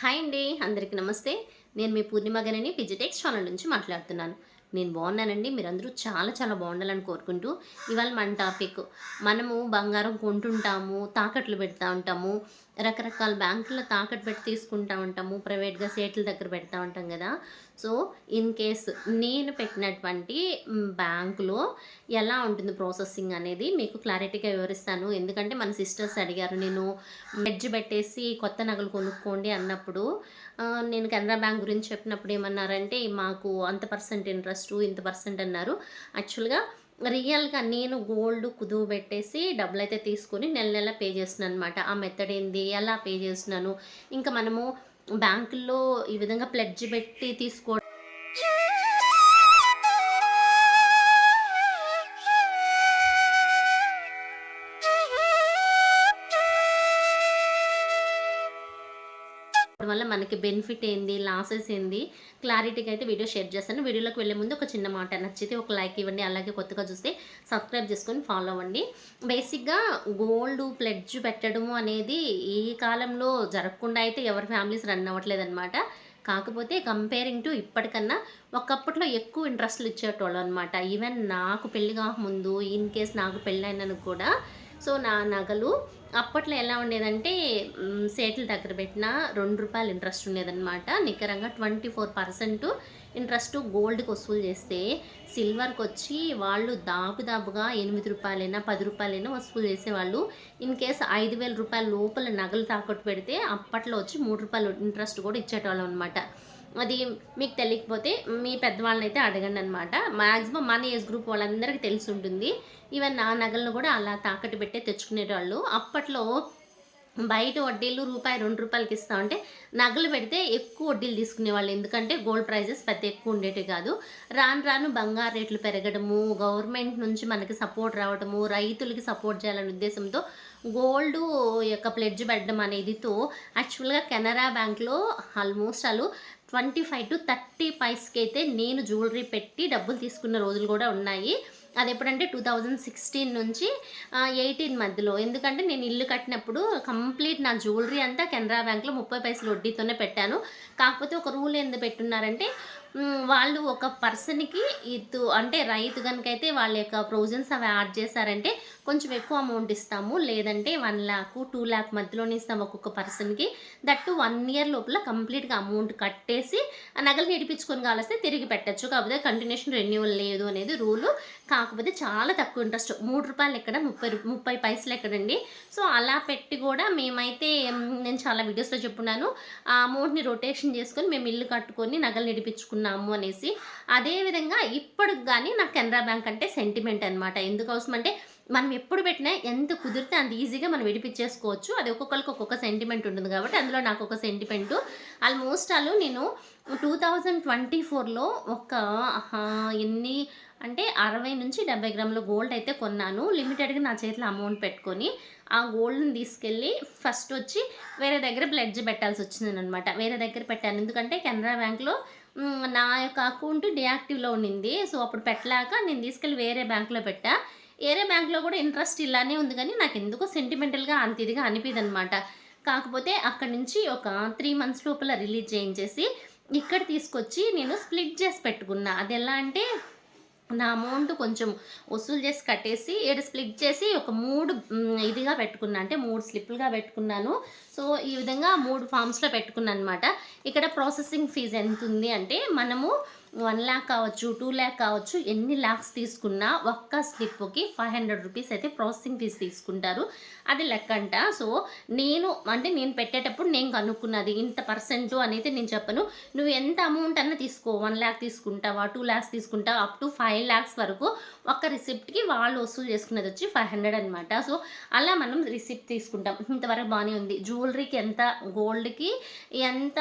Hi అండి అందరికీ నమస్తే. నేను మీ పూర్ణిమ గనని పిజిటెక్స్ ఛానల్ నుంచి మాట్లాడుతున్నాను. నేను బాగున్నానండి మీరందరూ చాలా చాలా బాగుండాలని కోరుకుంటూ ఇవాళ మన టాపిక్ మనము బంగారం కొంటుంటాము తాకట్లు పెడతా ఉంటాము రకరకాల బ్యాంకుల తాకట్టు పెట్టి తీసుకుంటా ఉంటాము ప్రైవేట్గా సేట్ల దగ్గర పెడతా ఉంటాం కదా. సో ఇన్ కేస్ నేను పెట్టినటువంటి బ్యాంకులో ఎలా ఉంటుంది ప్రాసెసింగ్ అనేది మీకు క్లారిటీగా వివరిస్తాను. ఎందుకంటే మన సిస్టర్స్ అడిగారు నేను మెడ్జ్ పెట్టేసి కొత్త నగలు కొనుక్కోండి అన్నప్పుడు నేను కెనరా బ్యాంక్ గురించి చెప్పినప్పుడు ఏమన్నారంటే మాకు అంత పర్సెంట్ ఇంట్రెస్ట్ ఇంత పర్సెంట్ అన్నారు. యాక్చువల్గా రియల్గా నేను గోల్డ్ కుదువు పెట్టేసి డబ్బులు అయితే తీసుకొని నెల నెల పే చేస్తున్నాను అనమాట ఆ మెథడ్ ఏంది? ఎలా పే చేస్తున్నాను? ఇంకా మనము బ్యాంకుల్లో ఈ విధంగా ప్లెడ్జ్ పెట్టి తీసుకో వల్ల మనకి బెనిఫిట్ ఏంది లాసెస్ ఏంది క్లారిటీగా అయితే వీడియో షేర్ చేస్తాను. వీడియోలోకి వెళ్ళే ముందు ఒక చిన్న మాట నచ్చితే ఒక లైక్ ఇవ్వండి అలాగే కొత్తగా చూస్తే సబ్స్క్రైబ్ చేసుకొని ఫాలో అవ్వండి. బేసిక్గా గోల్డ్ ప్లెడ్జ్ పెట్టడము అనేది ఈ కాలంలో జరగకుండా అయితే ఎవరి ఫ్యామిలీస్ రన్ అవ్వట్లేదు అనమాట కాకపోతే కంపేరింగ్ టు ఇప్పటికన్నా ఒకప్పట్లో ఎక్కువ ఇంట్రెస్ట్లు ఇచ్చేటోళ్ళు అనమాట ఈవెన్ నాకు పెళ్ళి కాకముందు ఇన్ కేస్ నాకు పెళ్ళైనను కూడా సో నా నగలు అప్పట్లో ఎలా ఉండేదంటే సేట్ల దగ్గర పెట్టిన రెండు రూపాయలు ఇంట్రెస్ట్ ఉండేదన్నమాట. నికరంగా ట్వంటీ ఫోర్ పర్సెంట్ ఇంట్రెస్ట్ గోల్డ్కి వసూలు చేస్తే సిల్వర్కి వచ్చి వాళ్ళు దాపుదాపుగా ఎనిమిది రూపాయలైనా పది రూపాయలైనా వసూలు చేసేవాళ్ళు. ఇన్ కేస్ ఐదు వేల రూపాయల లోపల నగలు తాకట్టు పెడితే అప్పట్లో వచ్చి మూడు రూపాయలు ఇంట్రెస్ట్ కూడా ఇచ్చేటవాళ్ళం అనమాట అది మీకు తెలియకపోతే మీ పెద్దవాళ్ళని అయితే అడగండి అనమాట మ్యాక్సిమం మన ఏజ్ గ్రూప్ వాళ్ళందరికీ తెలిసి ఉంటుంది. ఈవెన్ నా నగలను కూడా అలా తాకట్టు పెట్టే తెచ్చుకునేవాళ్ళు అప్పట్లో బయట వడ్డీలు రూపాయి రెండు రూపాయలకి ఇస్తా ఉంటే నగలు పెడితే ఎక్కువ వడ్డీలు తీసుకునేవాళ్ళు. ఎందుకంటే గోల్డ్ ప్రైజెస్ పెద్ద ఎక్కువ ఉండేవి కాదు. రాను రాను బంగారు రేట్లు పెరగడము గవర్నమెంట్ నుంచి మనకి సపోర్ట్ రావడము రైతులకి సపోర్ట్ చేయాలనే ఉద్దేశంతో గోల్డ్ యొక్క ప్లెడ్జ్ పెట్టడం అనేదితో యాక్చువల్గా కెనరా బ్యాంక్లో ఆల్మోస్ట్ వాళ్ళు ట్వంటీ ఫైవ్ టు థర్టీ పైస్కి అయితే నేను జ్యువెలరీ పెట్టి డబ్బులు తీసుకున్న రోజులు కూడా ఉన్నాయి. అది ఎప్పుడంటే టూ థౌజండ్ సిక్స్టీన్ నుంచి ఎయిటీన్ మధ్యలో. ఎందుకంటే నేను ఇల్లు కట్టినప్పుడు కంప్లీట్ నా జ్యువెలరీ అంతా కెనరా బ్యాంక్లో ముప్పై పైసలు వడ్డీతోనే పెట్టాను. కాకపోతే ఒక రూల్ ఎందుకు పెట్టున్నారంటే వాళ్ళు ఒక పర్సన్కి ఇటు అంటే రైతు కనుకైతే వాళ్ళ యొక్క ప్రొవిజన్స్ అవి యాడ్ చేశారంటే కొంచెం ఎక్కువ అమౌంట్ ఇస్తాము. లేదంటే వన్ ల్యాక్ టూ ల్యాక్ మధ్యలోనే ఇస్తాము ఒక్కొక్క పర్సన్కి. దట్టు వన్ ఇయర్ లోపల కంప్లీట్గా అమౌంట్ కట్టేసి ఆ నగలు నడిపించుకొని కావలిస్తే తిరిగి పెట్టచ్చు. కాకపోతే కంటిన్యూషన్ రెన్యువల్ లేదు అనేది రూలు. కాకపోతే చాలా తక్కువ ఇంట్రెస్ట్. మూడు రూపాయలు ఎక్కడ? ముప్పై రూ- ముప్పై పైసలు ఎక్కడండి? సో అలా పెట్టి కూడా మేమైతే నేను చాలా వీడియోస్లో చెప్పున్నాను. ఆ అమౌంట్ని రొటేషన్ చేసుకొని మేము ఇల్లు కట్టుకొని నగలు నడిపించుకున్నాము అనేసి అదేవిధంగా ఇప్పటికి కానీ నాకు కెనరా బ్యాంక్ అంటే సెంటిమెంట్ అనమాట ఎందుకు అంటే మనం ఎప్పుడు పెట్టినా ఎంత కుదిరితే అంత ఈజీగా మనం విడిపించేసుకోవచ్చు. అది ఒక్కొక్కరికి ఒక్కొక్క సెంటిమెంట్ ఉంటుంది కాబట్టి అందులో నాకు ఒక సెంటిమెంట్ ఆల్మోస్ట్ ఆల్ నేను టూ థౌజండ్ ట్వంటీ ఫోర్లో ఒక ఎన్ని అంటే అరవై నుంచి డెబ్బై గ్రాముల గోల్డ్ అయితే కొన్నాను. లిమిటెడ్గా నా చేతిలో అమౌంట్ పెట్టుకొని ఆ గోల్డ్ని తీసుకెళ్ళి ఫస్ట్ వచ్చి వేరే దగ్గర బ్లడ్జ్ పెట్టాల్సి వచ్చింది అనమాట వేరే దగ్గర పెట్టాను. ఎందుకంటే కెనరా బ్యాంక్లో నా యొక్క అకౌంట్ డియాక్టివ్లో ఉండింది సో అప్పుడు పెట్టలేక నేను తీసుకెళ్ళి వేరే బ్యాంక్లో పెట్టా. వేరే బ్యాంక్లో కూడా ఇంట్రెస్ట్ ఇలానే ఉంది కానీ నాకు ఎందుకో సెంటిమెంటల్గా అంత ఇదిగా అనిపిది అనమాట కాకపోతే అక్కడి నుంచి ఒక త్రీ మంత్స్ లోపల రిలీజ్ చేయించేసి ఇక్కడ తీసుకొచ్చి నేను స్ప్లిట్ చేసి పెట్టుకున్నా. అది ఎలా అంటే నా అమౌంట్ కొంచెం వసూలు చేసి కట్టేసి ఏడు స్ప్లిట్ చేసి ఒక మూడు ఇదిగా పెట్టుకున్నా. అంటే మూడు స్లిప్లుగా పెట్టుకున్నాను. సో ఈ విధంగా మూడు ఫామ్స్లో పెట్టుకున్నాను అనమాట ఇక్కడ ప్రాసెసింగ్ ఫీజు ఎంత ఉంది అంటే మనము వన్ ల్యాక్ కావచ్చు టూ ల్యాక్ కావచ్చు ఎన్ని ల్యాక్స్ తీసుకున్నా ఒక్క స్లిప్కి ఫైవ్ హండ్రెడ్ రూపీస్ అయితే ప్రాసెసింగ్ ఫీజ్ తీసుకుంటారు. అది లెక్క అంట సో నేను అంటే నేను పెట్టేటప్పుడు నేను కనుక్కున్నది ఇంత పర్సెంట్ అనేది నేను చెప్పను. నువ్వు ఎంత అమౌంట్ అన్న తీసుకో. వన్ ల్యాక్ తీసుకుంటావా టూ ల్యాక్స్ తీసుకుంటావా అప్ టు ఫైవ్ ల్యాక్స్ వరకు ఒక్క రిసిప్ట్కి వాళ్ళు వసూలు చేసుకున్నది వచ్చి ఫైవ్ హండ్రెడ్ అనమాట సో అలా మనం రిసిప్ట్ తీసుకుంటాం. ఇంతవరకు బాగానే ఉంది. జ్యువెలరీకి ఎంత గోల్డ్కి ఎంత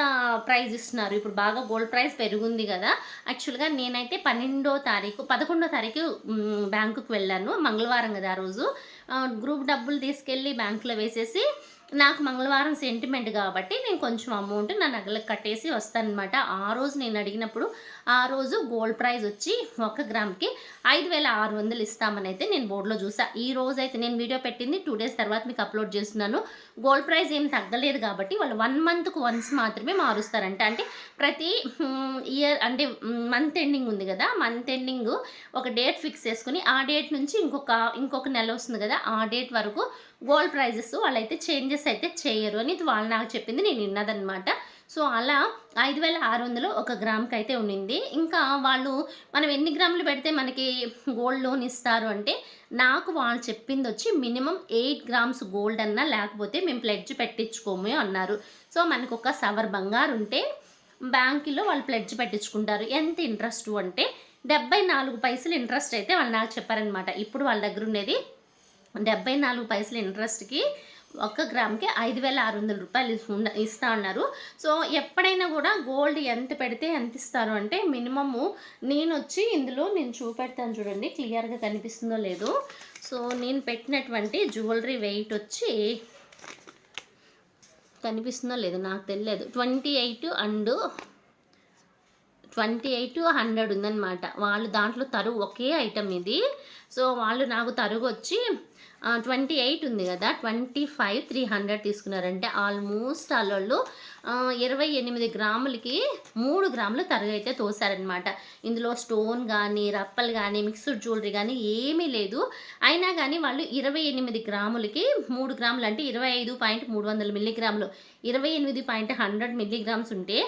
ప్రైస్ ఇస్తున్నారు? ఇప్పుడు బాగా గోల్డ్ ప్రైస్ పెరుగుంది కదా. యాక్చువల్గా నేనైతే పన్నెండో తారీఖు పదకొండో తారీఖు బ్యాంకుకు వెళ్ళాను మంగళవారం కదా ఆ రోజు. గ్రూప్ డబ్బులు తీసుకెళ్ళి బ్యాంకులో వేసేసి నాకు మంగళవారం సెంటిమెంట్ కాబట్టి నేను కొంచెం అమౌంట్ నా నగలకు కట్టేసి వస్తానమాట ఆ రోజు నేను అడిగినప్పుడు ఆ రోజు గోల్డ్ ప్రైస్ వచ్చి ఒక గ్రామ్కి ఐదు వేల ఆరు వందలు ఇస్తామని అయితే నేను బోర్డులో చూసా. ఈ రోజు అయితే నేను వీడియో పెట్టింది టూ డేస్ తర్వాత మీకు అప్లోడ్ చేస్తున్నాను. గోల్డ్ ప్రైస్ ఏం తగ్గలేదు కాబట్టి వాళ్ళు వన్ మంత్కు వన్స్ మాత్రమే మారుస్తారంట. అంటే ప్రతి ఇయర్ అంటే మంత్ ఎండింగ్ ఉంది కదా మంత్ ఎండింగ్ ఒక డేట్ ఫిక్స్ చేసుకుని ఆ డేట్ నుంచి ఇంకొక ఇంకొక నెల వస్తుంది కదా ఆ డేట్ వరకు గోల్డ్ ప్రైజెస్ వాళ్ళైతే చేంజెస్ అయితే చేయరు అని వాళ్ళు నాకు చెప్పింది నేను విన్నదనమాట సో అలా ఐదు వేల ఆరు వందలు ఒక గ్రామ్కి అయితే ఉండింది. ఇంకా వాళ్ళు మనం ఎన్ని గ్రాములు పెడితే మనకి గోల్డ్ లోన్ ఇస్తారు అంటే నాకు వాళ్ళు చెప్పింది వచ్చి మినిమం ఎయిట్ గ్రామ్స్ గోల్డ్ అన్నా లేకపోతే మేము ప్లెడ్జ్ పెట్టించుకోము అన్నారు. సో మనకు ఒక సవర్ బంగారు ఉంటే బ్యాంకులో వాళ్ళు ప్లెడ్జ్ పెట్టించుకుంటారు. ఎంత ఇంట్రెస్ట్ అంటే డెబ్బై నాలుగు పైసలు ఇంట్రెస్ట్ అయితే వాళ్ళు నాకు చెప్పారనమాట ఇప్పుడు వాళ్ళ దగ్గర ఉండేది డెబ్బై నాలుగు పైసలు ఇంట్రెస్ట్కి ఒక్క గ్రామ్కి ఐదు వేల ఆరు వందల రూపాయలు ఉండ- ఇస్తా అన్నారు. సో ఎప్పుడైనా కూడా గోల్డ్ ఎంత పెడితే ఎంత ఇస్తారు అంటే మినిమము నేను వచ్చి ఇందులో నేను చూపెడతాను చూడండి క్లియర్గా కనిపిస్తుందో లేదో. సో నేను పెట్టినటువంటి జ్యువెలరీ వెయిట్ వచ్చి కనిపిస్తుందో లేదు నాకు తెలియదు. Twenty eight and twenty eight hundred ఉందన్నమాట. వాళ్ళు దాంట్లో తరువు ఒకే ఐటమ్ ఇది. సో వాళ్ళు నాకు తరుగు వచ్చి ట్వంటీ ఎయిట్ ఉంది కదా ట్వంటీ ఫైవ్ త్రీ హండ్రెడ్ తీసుకున్నారంటే ఆల్మోస్ట్ వాళ్ళు ఇరవై ఎనిమిది గ్రాములకి మూడు గ్రాములు తరుగు అయితే తోసారనమాట ఇందులో స్టోన్ కానీ రప్పలు కానీ మిక్స్డ్ జ్యువెలరీ కానీ ఏమీ లేదు. అయినా కానీ వాళ్ళు ఇరవై ఎనిమిది గ్రాములకి మూడు గ్రాములు అంటే ఇరవై ఐదు పాయింట్ మూడు వందల మిల్లీగ్రాములు. ఇరవై ఎనిమిది పాయింట్ హండ్రెడ్ మిల్లీగ్రామ్స్ ఉంటే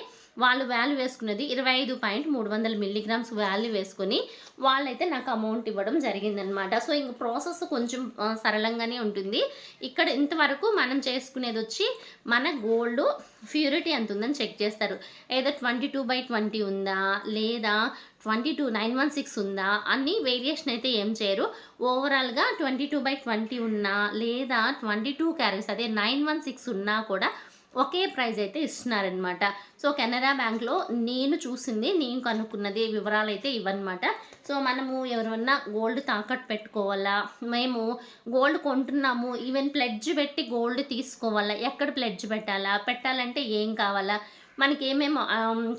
వాళ్ళు వాల్యూ వేసుకున్నది ఇరవై ఐదు పాయింట్ మూడు వందల మిల్లీగ్రామ్స్ వాల్యూ వేసుకొని వాళ్ళైతే నాకు అమౌంట్ ఇవ్వడం జరిగిందనమాట సో ఇంక ప్రాసెస్ కొంచెం సరళంగానే ఉంటుంది. ఇక్కడ ఇంతవరకు మనం చేసుకునేది వచ్చి మన గోల్డ్ ప్యూరిటీ ఎంత ఉందని చెక్ చేస్తారు. ఏదో ట్వంటీ టూ బై ట్వంటీ ఉందా? లేదా twenty two nine one six ఉందా? అన్ని వేరియేషన్ అయితే ఏం చేయరు. ఓవరాల్గా ట్వంటీ టూ బై ట్వంటీ ఉన్నా లేదా ట్వంటీ టూ క్యారెట్స్ అదే నైన్ వన్ సిక్స్ ఉన్నా కూడా ఒకే ప్రైజ్ అయితే ఇస్తున్నారనమాట సో కెనరా బ్యాంక్లో నేను చూసింది నేను కనుక్కున్నది వివరాలు అయితే ఇవన్నమాట సో మనము ఎవరన్నా గోల్డ్ తాకట్టు పెట్టుకోవాలా? మేము గోల్డ్ కొంటున్నాము. ఈవెన్ ప్లెడ్జ్ పెట్టి గోల్డ్ తీసుకోవాలా? ఎక్కడ ప్లెడ్జ్ పెట్టాలా? పెట్టాలంటే ఏం కావాలా? మనకి ఏమేమి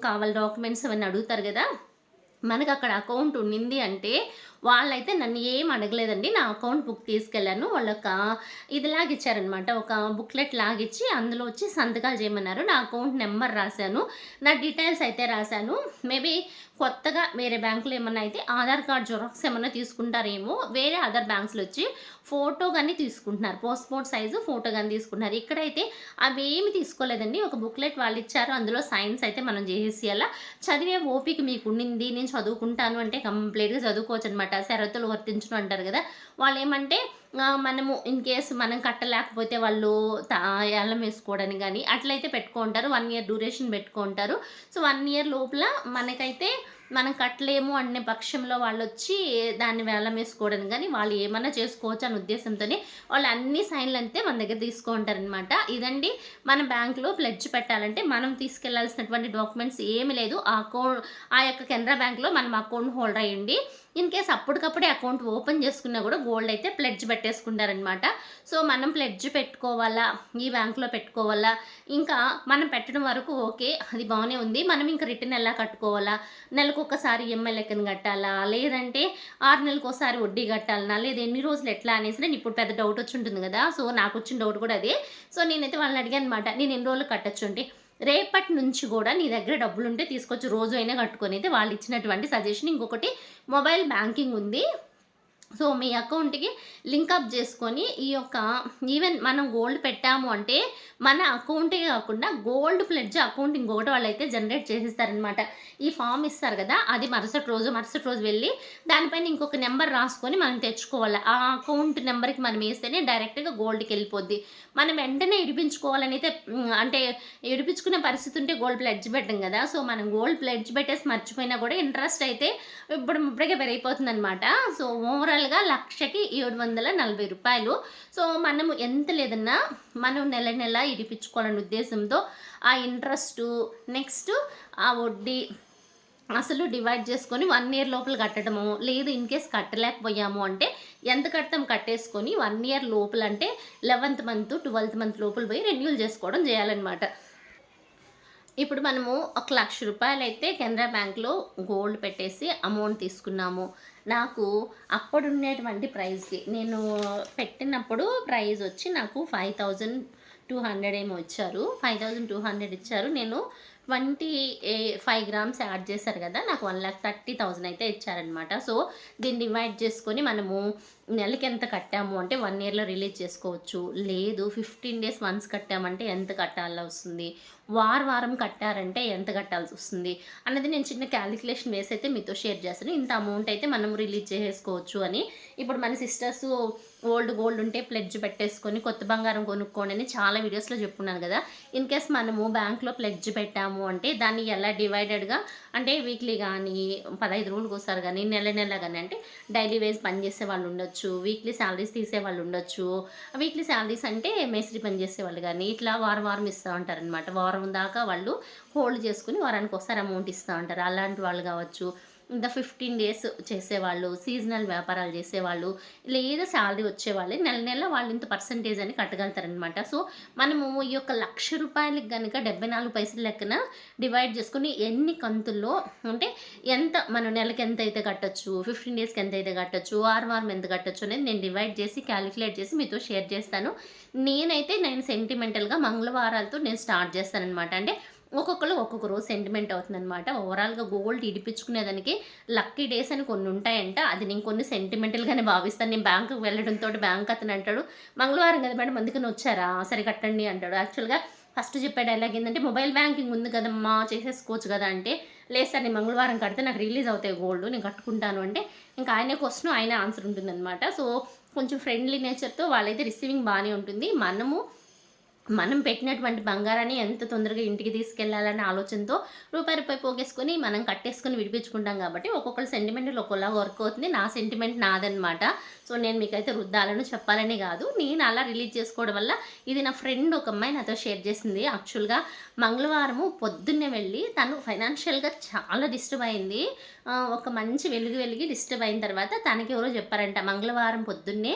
కావాలి డాక్యుమెంట్స్ అవన్నీ అడుగుతారు కదా? మనకు అక్కడ అకౌంట్ ఉండింది అంటే వాళ్ళైతే నన్ను ఏం అడగలేదండి. నా అకౌంట్ బుక్ తీసుకెళ్ళాను. వాళ్ళొక ఇది లాగిచ్చారనమాట. ఒక బుక్లెట్ లాగిచ్చి అందులో వచ్చి సంతకాలు చేయమన్నారు. నా అకౌంట్ నెంబర్ రాశాను. నా డీటెయిల్స్ అయితే రాశాను. మేబీ కొత్తగా వేరే బ్యాంకులో ఏమన్నా అయితే ఆధార్ కార్డ్ జెరాక్స్ ఏమన్నా తీసుకుంటారేమో వేరే అదర్ బ్యాంక్స్లో వచ్చి ఫోటో కానీ తీసుకుంటున్నారు. పాస్పోర్ట్ సైజు ఫోటో కానీ తీసుకుంటున్నారు. ఇక్కడైతే అవి ఏమి తీసుకోలేదండి. ఒక బుక్లెట్ వాళ్ళు ఇచ్చారు. అందులో సైన్స్ అయితే మనం చేసేయాల? చదివే ఓపిక మీకు ఉండింది. నేను చదువుకుంటాను అంటే కంప్లీట్గా చదువుకోవచ్చు అనమాట షరతులు వర్తించడం అంటారు కదా. వాళ్ళు ఏమంటే మనము ఇన్ కేస్ మనం కట్టలేకపోతే వాళ్ళు అల్లం వేసుకోవడానికి కానీ అట్లయితే పెట్టుకుంటారు. వన్ ఇయర్ డ్యూరేషన్ పెట్టుకుంటారు. సో వన్ ఇయర్ లోపల మనకైతే మనం కట్టలేము అనే పక్షంలో వాళ్ళు వచ్చి దాన్ని వేలం వేసుకోవడానికి కానీ వాళ్ళు ఏమన్నా చేసుకోవచ్చు అనే ఉద్దేశంతోనే వాళ్ళు అన్ని సైన్లు అంతే మన దగ్గర తీసుకుంటారనమాట. ఇదండి మన బ్యాంకులో ప్లెడ్జ్ పెట్టాలంటే మనం తీసుకెళ్ళాల్సినటువంటి డాక్యుమెంట్స్ ఏమి లేదు. ఆ అకౌంట్ ఆ యొక్క కెనరా బ్యాంక్లో మనం అకౌంట్ హోల్డర్ అయ్యండి. ఇన్ కేస్ అప్పటికప్పుడే అకౌంట్ ఓపెన్ చేసుకున్నా కూడా గోల్డ్ అయితే ప్లెడ్జ్ పెట్టేసుకుంటారనమాట సో మనం ప్లెడ్జ్ పెట్టుకోవాలా? ఈ బ్యాంకులో పెట్టుకోవాలా? ఇంకా మనం పెట్టడం వరకు ఓకే అది బాగానే ఉంది. మనం ఇంకా రిటర్న్ ఎలా కట్టుకోవాలా? నెలకు ఒకసారి ఈఎంఐ లెక్కను కట్టాలా? లేదంటే ఆరు నెలలకు ఒకసారి వడ్డీ కట్టాలనా లేదా ఎన్ని రోజులు ఎట్లా అనేసి నేను ఇప్పుడు పెద్ద డౌట్ వచ్చి ఉంటుంది కదా? సో నాకు వచ్చిన డౌట్ కూడా అదే. సో నేనైతే వాళ్ళని అడిగాను అనమాట నేను ఎన్ని రోజులు కట్టచ్చు? అంటే రేపటి నుంచి కూడా నీ దగ్గర డబ్బులు ఉంటే తీసుకొచ్చి రోజు అయినా కట్టుకొని అయితే వాళ్ళు ఇచ్చినటువంటి సజెషన్ ఇంకొకటి మొబైల్ బ్యాంకింగ్ ఉంది. సో మీ అకౌంట్కి లింకప్ చేసుకొని ఈ యొక్క ఈవెన్ మనం గోల్డ్ పెట్టాము అంటే మన అకౌంటే కాకుండా గోల్డ్ ప్లెడ్జ్ అకౌంట్ ఇంకొకటి వాళ్ళు అయితే జనరేట్ చేసేస్తారనమాట ఈ ఫామ్ ఇస్తారు కదా అది మరుసటి రోజు మరుసటి రోజు వెళ్ళి దానిపైన ఇంకొక నెంబర్ రాసుకొని మనం తెచ్చుకోవాలి. ఆ అకౌంట్ నెంబర్కి మనం వేస్తేనే డైరెక్ట్గా గోల్డ్కి వెళ్ళిపోద్ది. మనం వెంటనే ఇడిపించుకోవాలని అయితే అంటే ఇడిపించుకునే పరిస్థితి ఉంటే గోల్డ్ ప్లెడ్జ్ పెట్టం కదా సో మనం గోల్డ్ ప్లెడ్జ్ పెట్టేసి మర్చిపోయినా కూడా ఇంట్రెస్ట్ అయితే ఇప్పుడు ఇప్పటికే పెరిగిపోతుంది అనమాట సో టోటల్గా లక్షకి ఏడు వందల నలభై రూపాయలు. సో మనము ఎంత లేదన్నా మనం నెల నెల ఇడిపించుకోవాలనే ఉద్దేశంతో ఆ ఇంట్రెస్ట్ నెక్స్ట్ ఆ వడ్డీ అసలు డివైడ్ చేసుకొని వన్ ఇయర్ లోపల కట్టడము లేదు ఇన్ కేస్ కట్టలేకపోయాము అంటే ఎంత కడతాం కట్టేసుకొని వన్ ఇయర్ లోపల అంటే లెవెంత్ మంత్ ట్వెల్త్ మంత్ లోపల పోయి రెన్యూల్ చేసుకోవడం చేయాలన్నమాట. ఇప్పుడు మనము ఒక లక్ష రూపాయలు అయితే కెనరా బ్యాంక్లో గోల్డ్ పెట్టేసి అమౌంట్ తీసుకున్నాము. నాకు అప్పుడు ఉండేటువంటి ప్రైస్కి నేను పెట్టినప్పుడు ప్రైస్ వచ్చి నాకు ఫైవ్ థౌజండ్ టూ హండ్రెడ్ ఏమో ఇచ్చారు. ఫైవ్ థౌజండ్ టూ హండ్రెడ్ ఇచ్చారు. నేను ట్వంటీ ఫైవ్ గ్రామ్స్ యాడ్ చేశారు కదా నాకు వన్ ల్యాక్ థర్టీ థౌజండ్ అయితే ఇచ్చారనమాట సో దీన్ని డివైడ్ చేసుకొని మనము నెలకి ఎంత కట్టాము అంటే వన్ ఇయర్లో రిలీజ్ చేసుకోవచ్చు. లేదు ఫిఫ్టీన్ డేస్ వన్స్ కట్టామంటే ఎంత కట్టాలో వస్తుంది. వార వారం కట్టారంటే ఎంత కట్టాల్సి వస్తుంది అన్నది నేను చిన్న క్యాలిక్యులేషన్ వేసి అయితే మీతో షేర్ చేస్తాను ఇంత అమౌంట్ అయితే మనం రిలీజ్ చేసుకోవచ్చు అని. ఇప్పుడు మన సిస్టర్స్ ఓల్డ్ గోల్డ్ ఉంటే ప్లెడ్జ్ పెట్టేసుకొని కొత్త బంగారం కొనుక్కోండి అని చాలా వీడియోస్లో చెప్పుకున్నాను కదా. ఇన్ కేస్ మనము బ్యాంక్లో ప్లెడ్జ్ పెట్టాము అంటే దాన్ని ఎలా డివైడెడ్గా అంటే వీక్లీ కానీ పదహైదు రోజులకు ఒకసారి కానీ నెల నెల కానీ అంటే డైలీ వేస్ పనిచేసే వాళ్ళు ఉండొచ్చు వీక్లీ శాలరీస్ తీసే వాళ్ళు ఉండొచ్చు. వీక్లీ శాలరీస్ అంటే మేస్త్రి పనిచేసే వాళ్ళు కానీ ఇట్లా వారం వారం ఇస్తూ ఉంటారనమాట వారం దాకా వాళ్ళు హోల్డ్ చేసుకుని వారానికి ఒకసారి అమౌంట్ ఇస్తూ ఉంటారు. అలాంటి వాళ్ళు కావచ్చు ఇంకా ఫిఫ్టీన్ డేస్ చేసేవాళ్ళు సీజనల్ వ్యాపారాలు చేసేవాళ్ళు లేదా శాలరీ వచ్చేవాళ్ళు నెల నెల వాళ్ళు ఇంత పర్సంటేజ్ అని కట్టగలుగుతారనమాట సో మనము ఈ యొక్క లక్ష రూపాయలకి కనుక డెబ్బై నాలుగు పైసల లెక్కన డివైడ్ చేసుకుని ఎన్ని కంతుల్లో అంటే ఎంత మనం నెలకి ఎంత అయితే కట్టొచ్చు ఫిఫ్టీన్ డేస్కి ఎంత అయితే కట్టొచ్చు ఆరు వారం ఎంత కట్టొచ్చు అనేది నేను డివైడ్ చేసి క్యాలిక్యులేట్ చేసి మీతో షేర్ చేస్తాను. నేనైతే నేను సెంటిమెంటల్గా మంగళవారాలతో నేను స్టార్ట్ చేస్తానమాట అంటే ఒక్కొక్కరు ఒక్కొక్క రోజు సెంటిమెంట్ అవుతుందన్నమాట. ఓవరాల్గా గోల్డ్ ఇడిపించుకునేదానికి లక్కీ డేస్ అని కొన్ని ఉంటాయంట. అది నేను కొన్ని సెంటిమెంటల్గానే భావిస్తాను. నేను బ్యాంకుకి వెళ్ళడంతో బ్యాంక్ అతను అంటాడు మంగళవారం కదా మేడం అందుకని వచ్చారా? సరే కట్టండి అంటాడు. యాక్చువల్గా ఫస్ట్ చెప్పే డైలాగ్ ఏంటంటే మొబైల్ బ్యాంకింగ్ ఉంది కదమ్మా చేసేసుకోవచ్చు కదా అంటే లేదు సార్ నేను మంగళవారం కడితే నాకు రిలీజ్ అవుతాయి గోల్డ్ నేను కట్టుకుంటాను అంటే ఇంకా ఆయనే క్వశ్చన్ ఆయన ఆన్సర్ ఉంటుందన్నమాట. సో కొంచెం ఫ్రెండ్లీ నేచర్తో వాళ్ళైతే రిసీవింగ్ బాగానే ఉంటుంది. మనము మనం పెట్టినటువంటి బంగారాన్ని ఎంత తొందరగా ఇంటికి తీసుకెళ్ళాలనే ఆలోచనతో రూపాయి రూపాయి పోగేసుకొని మనం కట్టేసుకొని విడిపించుకుంటాం కాబట్టి ఒక్కొక్కరు సెంటిమెంట్ ఒకలా వర్క్ అవుతుంది. నా సెంటిమెంట్ నాదనమాట సో నేను మీకైతే రుద్దాలను చెప్పాలని కాదు. నేను అలా రిలీజ్ చేసుకోవడం వల్ల ఇది నా ఫ్రెండ్ ఒక అమ్మాయి నాతో షేర్ చేసింది. యాక్చువల్గా మంగళవారము పొద్దున్నే వెళ్ళి తను ఫైనాన్షియల్గా చాలా డిస్టర్బ్ అయింది. ఒక మంచి వెలుగు వెలిగి డిస్టర్బ్ అయిన తర్వాత తనకి ఎవరో చెప్పారంట మంగళవారం పొద్దున్నే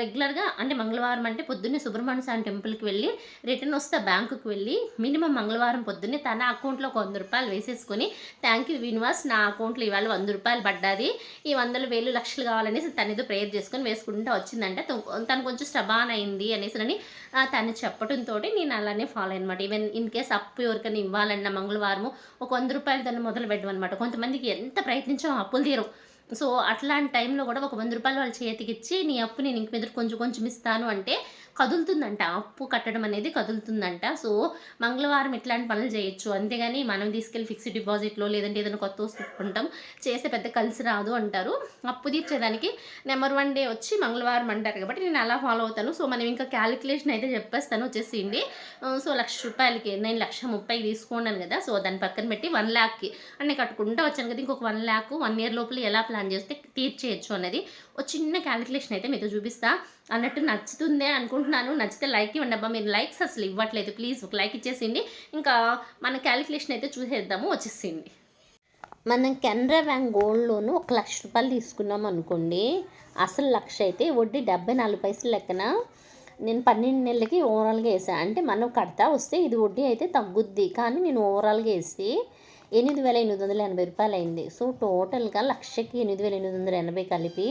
రెగ్యులర్గా అంటే మంగళవారం అంటే పొద్దున్నే సుబ్రహ్మణ్య స్వామి టెంపుల్కి వెళ్ళి రిటర్న్ వస్తే బ్యాంకుకి వెళ్ళి మినిమం మంగళవారం పొద్దున్నే తన అకౌంట్లో ఒక వంద రూపాయలు వేసేసుకొని థ్యాంక్ యూ వినివాస్ నా అకౌంట్లో ఇవాళ వంద రూపాయలు పడ్డాది. ఈ వందలు వేలు లక్షలు కావాలనేసి తనేదో ప్రేయర్ చేసుకొని వేసుకుంటూ వచ్చిందంటే. తను కొంచెం స్టబాన్ అయింది అనేసి అని తను చెప్పడంతో నేను అలానే ఫాలో అనమాట ఈవెన్ ఇన్ కేస్ అప్పు ఎవరికైనా ఇవ్వాలన్న మంగళవారము ఒక వంద రూపాయలు దాన్ని మొదలు పెట్టమన్నమాట కొంతమందికి ఎంత ప్రయత్నించో అప్పులు తీరు సో అట్లాంటి టైంలో కూడా ఒక వంద రూపాయలు వాళ్ళ చేతికి ఇచ్చి నీ అప్పు నేను ఇంక మీద కొంచెం కొంచెం ఇస్తాను అంటే కదులుతుందంట. అప్పు కట్టడం అనేది కదులుతుందంట. సో మంగళవారం ఇట్లాంటి పనులు చేయొచ్చు. అంతేగాని మనం తీసుకెళ్ళి ఫిక్స్డ్ డిపాజిట్లో లేదంటే ఏదైనా కొత్త వస్తుంటాం చేస్తే పెద్ద కలిసి రాదు అంటారు. అప్పు తీర్చేదానికి నెంబర్ వన్ డే వచ్చి మంగళవారం అంటారు. కాబట్టి నేను అలా ఫాలో అవుతాను. సో మనం ఇంకా క్యాలిక్యులేషన్ అయితే చెప్పేస్తాను వచ్చేసింది. సో లక్ష రూపాయలకి నేను లక్ష ముప్పై తీసుకున్నాను కదా. సో దాని పక్కన పెట్టి వన్ ల్యాక్కి అన్నీ కట్టుకుంటూ వచ్చాను కదా. ఇంకొక వన్ ల్యాక్ వన్ ఇయర్ లోపల ఎలా ప్లాన్ చేస్తే తీర్చేయచ్చు అనేది ఒక చిన్న క్యాలిక్యులేషన్ అయితే మీతో చూపిస్తా. అన్నట్టు నచ్చుతుందే అనుకుంటున్నాను. నచ్చితే లైక్ ఇవ్వండి అబ్బా. మీరు లైక్స్ అసలు ఇవ్వట్లేదు. ప్లీజ్ ఒక లైక్ ఇచ్చేసింది. ఇంకా మన క్యాలిక్యులేషన్ అయితే చూసేద్దాము. వచ్చేసింది. మనం కెనరా బ్యాంక్ గోల్డ్ లోను ఒక లక్ష రూపాయలు తీసుకున్నాం అనుకోండి. అసలు లక్ష అయితే వడ్డీ డెబ్బై నాలుగు పైసలు లెక్కన. నేను పన్నెండు నెలలకి ఓవరాల్గా వేసాను అంటే మనం కడతా వస్తే ఇది వడ్డీ అయితే తగ్గుద్ది. కానీ నేను ఓవరాల్గా వేసి ఎనిమిది వేల ఎనిమిది వందల ఎనభై రూపాయలు అయింది. సో టోటల్గా లక్షకి ఎనిమిది వేల ఎనిమిది వందల ఎనభై కలిపి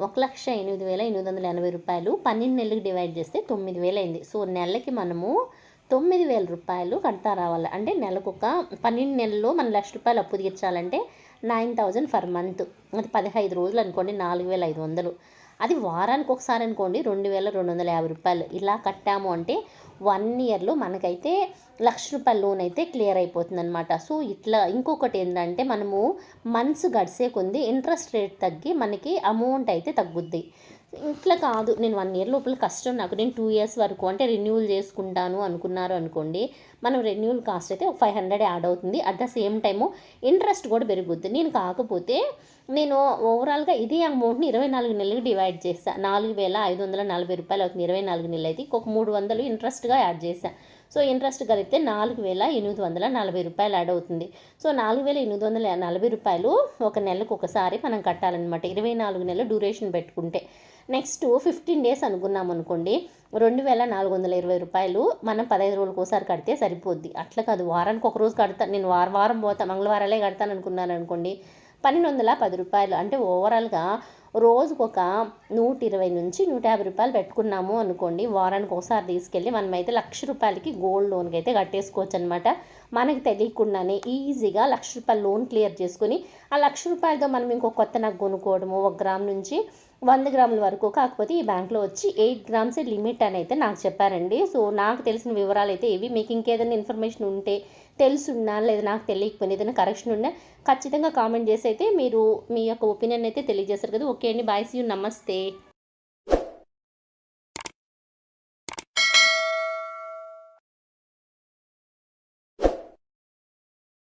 ఒక లక్ష ఎనిమిది వేల ఎనిమిది వందల ఎనభై రూపాయలు పన్నెండు నెలలకు డివైడ్ చేస్తే తొమ్మిది వేలు అయింది. సో నెలకి మనము తొమ్మిది వేల రూపాయలు కడతా రావాలి. అంటే నెలకు ఒక పన్నెండు నెలల్లో మన లక్ష రూపాయలు అప్పు తీర్చాలంటే నైన్ థౌజండ్ ఫర్ మంత్ అది పదిహైదు రోజులు అనుకోండి నాలుగు వేల ఐదు వందలు. అది వారానికి ఒకసారి అనుకోండి రెండు వేల రెండు వందల యాభై రూపాయలు. ఇలా కట్టాము అంటే వన్ ఇయర్లో మనకైతే లక్ష రూపాయల లోన్ అయితే క్లియర్ అయిపోతుంది అనమాట సో ఇట్లా ఇంకొకటి ఏంటంటే మనము మంత్స్ గడిసే కొంది ఇంట్రెస్ట్ రేట్ తగ్గి మనకి అమౌంట్ అయితే తగ్గుద్ది. ఇట్లా కాదు. నేను వన్ ఇయర్ లోపల కష్టం నాకు. నేను టూ ఇయర్స్ వరకు అంటే రెన్యూల్ చేసుకుంటాను అనుకున్నారు అనుకోండి మనం రెన్యూవల్ కాస్ట్ అయితే ఒక ఫైవ్ హండ్రెడ్ యాడ్ అవుతుంది. At the same time interest కూడా పెరుగుద్ది. నేను కాకపోతే నేను ఓవరాల్గా ఇదే అమౌంట్ని ఇరవై నాలుగు నెలలకు డివైడ్ చేస్తాను నాలుగు వేల ఐదు వందల నలభై రూపాయలు అవుతుంది. ఇరవై నాలుగు నెలలు అయితే ఒక మూడు వందలు ఇంట్రెస్ట్గా యాడ్ చేశాను సో ఇంట్రెస్ట్ కలిపితే నాలుగు వేల ఎనిమిది వందల నలభై రూపాయలు యాడ్ అవుతుంది. సో నాలుగు వేల ఎనిమిది వందల నలభై రూపాయలు ఒక నెలకు ఒకసారి మనం కట్టాలన్నమాట. ఇరవై నాలుగు నెలలు డ్యూరేషన్ పెట్టుకుంటే. నెక్స్ట్ ఫిఫ్టీన్ డేస్ అనుకున్నాం అనుకోండి రెండు వేల నాలుగు వందల ఇరవై రూపాయలు మనం పదహైదు రోజులకు ఒకసారి కడితే సరిపోద్ది. అట్లా కాదు వారానికి ఒక రోజు కడతాను నేను వారం వారం పోతా మంగళవారాలే కడతాను అనుకున్నాను అనుకోండి పన్నెండు వందల పది రూపాయలు. అంటే ఓవరాల్గా రోజుకు ఒక నూట ఇరవై నుంచి నూట యాభై రూపాయలు పెట్టుకున్నాము అనుకోండి వారానికి ఒకసారి తీసుకెళ్ళి మనమైతే లక్ష రూపాయలకి గోల్డ్ లోన్కి అయితే కట్టేసుకోవచ్చు అనమాట మనకి తెలియకుండానే ఈజీగా లక్ష రూపాయలు లోన్ క్లియర్ చేసుకుని ఆ లక్ష రూపాయలతో మనం ఇంకో కొత్త నగ్గు కొనుక్కోవడము ఒక గ్రామ్ నుంచి వంద గ్రాముల వరకు కాకపోతే ఈ బ్యాంక్లో వచ్చి ఎయిట్ గ్రామ్స్ లిమిట్ అని అయితే నాకు చెప్పారండి. సో నాకు తెలిసిన వివరాలు అయితే ఇవి. మీకు ఇంకేదైనా ఇన్ఫర్మేషన్ ఉంటే తెలుసున్నా లేదా నాకు తెలియకపోయినా ఏదైనా కరెక్షన్ ఉన్నా ఖచ్చితంగా కామెంట్ చేసి అయితే మీరు మీ యొక్క ఒపీనియన్ అయితే తెలియజేస్తారు కదా. ఓకే అండి. బాయ్ సీ యూ నమస్తే